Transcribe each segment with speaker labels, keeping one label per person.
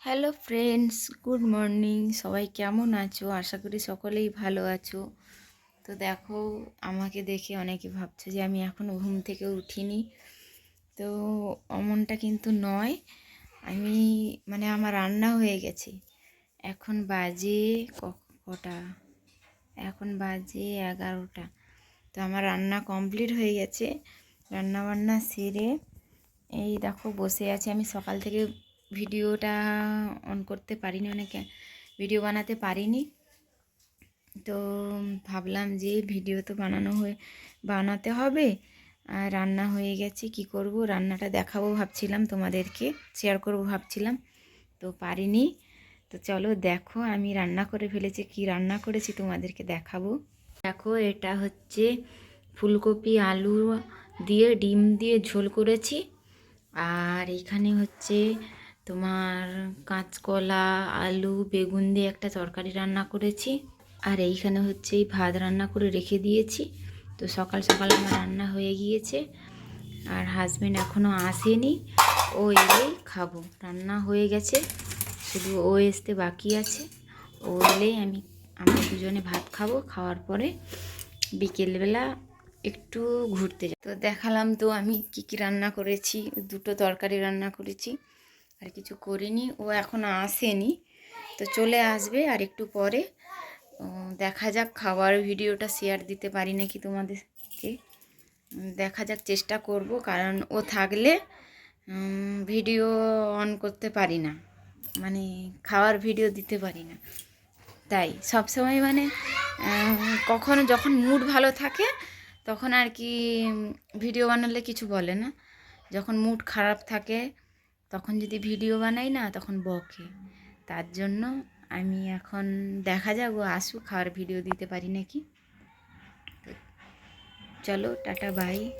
Speaker 1: Hello friends good morning সবাই কেমন আছো? আশা করি সকলেই ভালো আছো। তো দেখো, আমাকে দেখে অনেকে ভাবছে যে আমি এখনও ঘুম থেকে উঠিনি। তো অমনটা কিন্তু নয়। আমি মানে আমার রান্না হয়ে গেছে। এখন বাজে কটা? এখন বাজে এগারোটা। তো আমার রান্না কমপ্লিট হয়ে গেছে। রান্না বান্না সেরে এই দেখো, বসে আছি। আমি সকাল থেকে ভিডিওটা অন করতে পারিনি অনেকে, ভিডিও বানাতে পারিনি। তো ভাবলাম যে ভিডিও তো বানানো হয়ে, বানাতে হবে। আর রান্না হয়ে গেছে, কি করব? রান্নাটা দেখাবো ভাবছিলাম, তোমাদেরকে শেয়ার করব ভাবছিলাম। তো পারিনি। তো চলো দেখো, আমি রান্না করে ফেলেছি, কি রান্না করেছি তোমাদেরকে দেখাবো। দেখো, এটা হচ্ছে ফুলকপি, আলু দিয়ে, ডিম দিয়ে ঝোল করেছি। আর এখানে হচ্ছে তোমার কাঁচকলা, আলু, বেগুন দিয়ে একটা তরকারি রান্না করেছি। আর এইখানে হচ্ছে এই ভাত রান্না করে রেখে দিয়েছি। তো সকাল সকাল আমার রান্না হয়ে গিয়েছে। আর হাজব্যান্ড এখনও আসেনি। ও এলেই খাব। রান্না হয়ে গেছে। শুধু ও আসতে বাকি আছে। ও এলেই আমি, আমরা দুজনে ভাত খাব। খাওয়ার পরে বিকেলবেলা একটু ঘুরতে যাব। তো দেখালাম তো আমি কি কি রান্না করেছি, দুটো তরকারি রান্না করেছি। আর কিছু করিনি, ও এখনও আসেনি। তো চলে আসবে আর একটু পরে। দেখা যাক খাওয়ার ভিডিওটা শেয়ার দিতে পারি নাকি তোমাদেরকে। দেখা যাক চেষ্টা করব, কারণ ও থাকলে ভিডিও অন করতে পারি না। মানে খাওয়ার ভিডিও দিতে পারি না। তাই, সবসময় মানে কখনো যখন মুড ভালো থাকে, তখন আর কি ভিডিও বানালে কিছু বলে না। যখন মুড খারাপ থাকে তখন যদি ভিডিও বানাই না, তখন বকে। তার জন্য আমি এখন দেখা যাক ও আসুক, খাওয়ার ভিডিও দিতে পারি নাকি? চলো, টাটা, বাই।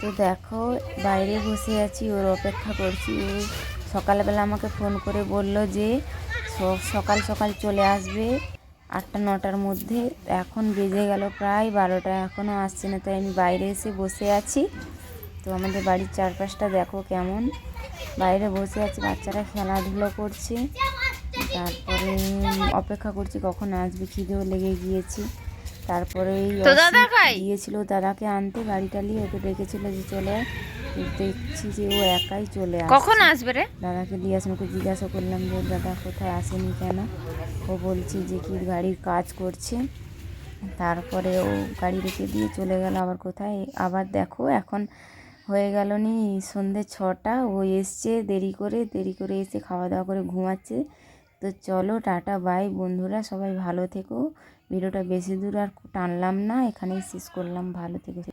Speaker 1: তো দেখো, বাইরে বসে আছি, ওর অপেক্ষা করছি। ও সকালবেলা আমাকে ফোন করে বলল যে স- সকাল সকাল চলে আসবে, আটটা, নটার মধ্যে। এখন বেজে গেল প্রায় বারোটা এখনও আসছে না। তাই আমি বাইরে এসে বসে আছি। তো আমাদের বাড়ির চারপাশটা দেখো কেমন। বাইরে বসে আছি বাচ্চারা খেলাধুলো করছে। তারপরে অপেক্ষা করছি কখন আসবে খিদেও লেগে গিয়েছি। তারপরে গিয়েছিল দাদাকে আনতে গাড়িটা নিয়ে ওকে ডেকেছিল যে চলে। দেখছি যে ও একাই চলে আসছে।
Speaker 2: কখন আসবে রে?
Speaker 1: দাদাকে দিয়ে আসুন ওকে জিজ্ঞাসা করলাম যে দাদা কোথায় আসেনি কেন? ও বলছে যে কি গাড়ির কাজ করছে। তারপরে ও গাড়ি রেখে দিয়ে চলে গেল আবার কোথায়? আবার দেখো এখন হয়ে গেল নি সন্ধে ছটা। ও এসছে দেরি করে দেরি করে এসে খাওয়া দাওয়া করে ঘুমাচ্ছে। তো চলো, টাটা, বাই। বন্ধুরা, সবাই ভালো থেকো। ভিডিওটা বেশি দূর আর টানলাম না। এখানেই শেষ করলাম। ভালো থেকো।